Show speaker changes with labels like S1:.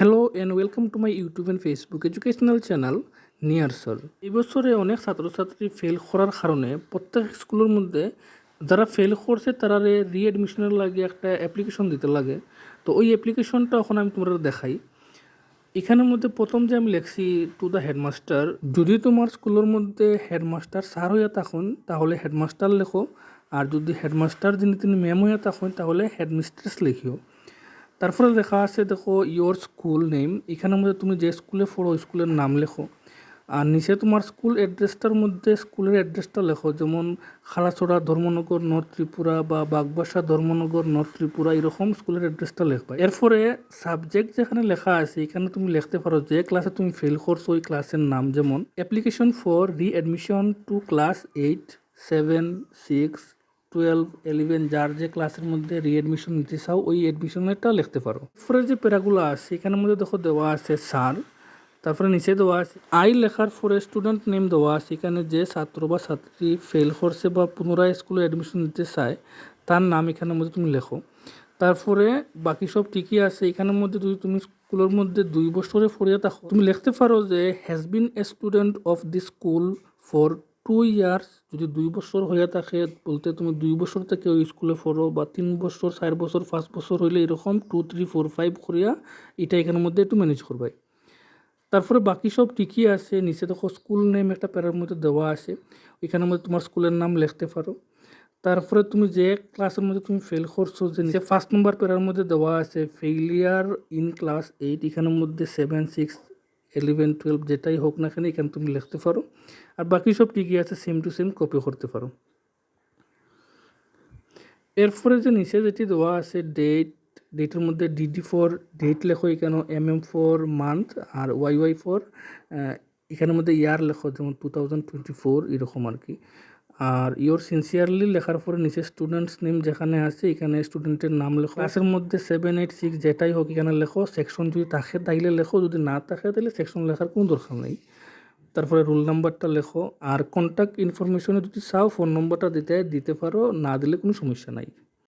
S1: Hello and welcome to my YouTube and Facebook educational channel নিয়ারসর এই বছরে অনেক ছাত্রছাত্রী ফেল করার কারণে প্রত্যেক স্কুলের মধ্যে যারা ফেল করছে, তারা রিএডমিশনের লাগে একটা অ্যাপ্লিকেশন দিতে লাগে। তো ওই অ্যাপ্লিকেশনটা এখন আমি তোমরা দেখাই। এখানের মধ্যে প্রথম যে আমি লেখছি টু দ্য হেডমাস্টার যদি তোমার স্কুলের মধ্যে হেডমাস্টার স্যার হইয়া থাকুন, তাহলে হেডমাস্টার লেখো। আর যদি হেডমাস্টার যিনি তিনি ম্যাম হইয়া থাকুন, তাহলে হেডমিস্ট্রেস লিখিও। তারপরে লেখা আছে, দেখো ইয়োর স্কুল নেম এখানের মধ্যে তুমি যে স্কুলে পড়ো স্কুলের নাম লেখো। আর নিচে তোমার স্কুল অ্যাড্রেসটার মধ্যে স্কুলের অ্যাড্রেসটা লেখো, যেমন খালাচড়া ধর্মনগর নর্থ ত্রিপুরা বা বাগবাসা, ধর্মনগর নর্থ ত্রিপুরা, এরকম স্কুলের অ্যাড্রেসটা লেখবা। এরপরে সাবজেক্ট যেখানে লেখা আছে, এখানে তুমি লিখতে পারো যে ক্লাসে তুমি ফেল করছ ওই ক্লাসের নাম। যেমন application for readmission to class eight seven six twelve eleven যার যে ক্লাসের মধ্যে রিএডমিশন নিতে চাও, ওই অ্যাডমিশনেরটা লিখতে পারো। এরপরে যে প্যারাগুলো আছে, এখানের মধ্যে দেখো দেওয়া আছে স্যার তারপরে নিচে দেওয়া আছে আই লেখার পরে স্টুডেন্ট নেম দেওয়া আছে। এখানে যে ছাত্র বা ছাত্রী ফেল করছে বা পুনরায় স্কুলে অ্যাডমিশন নিতে চায়, তার নাম এখানের মধ্যে তুমি লেখো। তারপরে বাকি সব ঠিকই আছে, এখানের মধ্যে যদি তুমি স্কুলের মধ্যে দুই বছরে পড়িয়া থাকো, তুমি লিখতে পারো যে has been a student of the school for two years যদি দুই বছর হইয়া থাকে, বলতে তুমি দুই বছর থেকে ওই স্কুলে পড়ো বা তিন বছর, চার বছর, পাঁচ বছর হইলে এরকম টু থ্রি ফোর ফাইভ করিয়া এটা এখানের মধ্যে একটু ম্যানেজ করবাই তারপরে বাকি সব ঠিকই আছে, নিচে দেখো স্কুল নেম একটা প্যারার মধ্যে দেওয়া আছে, ওইখানের মধ্যে তোমার স্কুলের নাম লিখতে পারো। তারপরে তুমি যে ক্লাসের মধ্যে তুমি ফেল করছ, যে নিচে ফার্স্ট নম্বর প্যারার মধ্যে দেওয়া আছে ফেইলিয়ার ইন ক্লাস এইট এখানের মধ্যে সেভেন সিক্স ইলেভেন টুয়েলভ যেটাই হোক না কেন এখানে তুমি লিখতে পারো। আর বাকি সব ঠিকই আছে সেম টু সেম কপি করতে পারো। এরপরে যে নিচে যেটি দেওয়া আছে ডেট ডেটের মধ্যে ডিডি ফোর ডেট লেখো এখানে এম এম ফোর মান্থ আর ওয়াই ওয়াই ফোর এখানের মধ্যে ইয়ার লেখো, যেমন টু থাউজেন্ড টোয়েন্টি ফোর এরকম আর কি। আর ইয়োর সিনসিয়ারলি লেখার পরে নিচে স্টুডেন্টস নেম যেখানে আছে, এখানে স্টুডেন্টের নাম লেখো। ক্লাসের মধ্যে সেভেন এইট সিক্স যেটাই হোক এখানে লেখো। সেকশন যদি থাকে তাইলে লেখো, যদি না থাকে তাহলে সেকশন লেখার কোনো দরকার নেই। তারপরে রোল নাম্বারটা লেখো। আর কন্ট্যাক্ট ইনফরমেশনে যদি চাও ফোন নম্বরটা দিতে দিতে পারো, না দিলে কোনো সমস্যা নাই।